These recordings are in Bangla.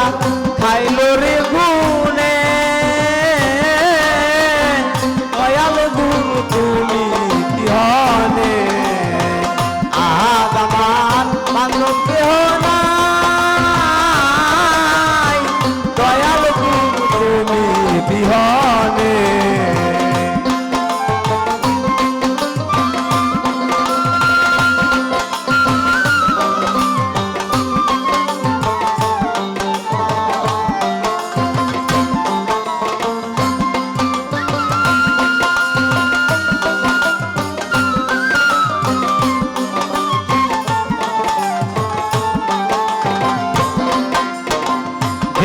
Bye.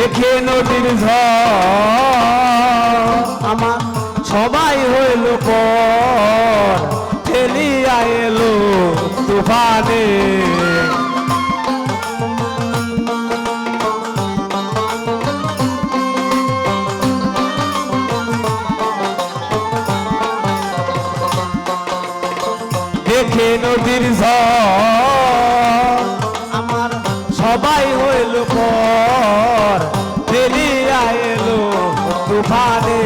দেখে নদীর আমার সবাই হইল পর ঠেলিয়া এলো তুফানে। দেখে নদীর ঝড় সবাই হইল পর ফেলিয়া এলো তুফানে।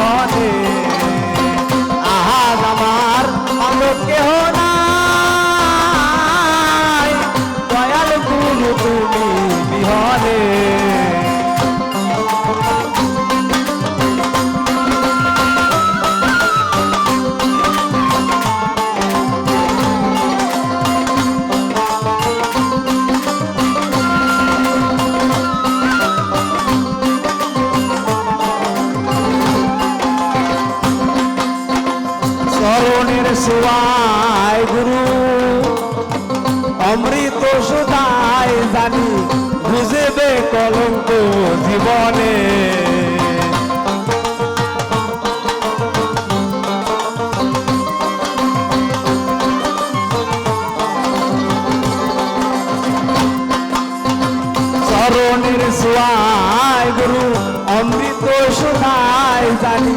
ขอ শিবায় গুরু। অমৃত সুদায় জানি বুঝেবে কলঙ্ক জীবনে। চরণের সোয়ায় গুরু অমৃত সুদায় জানি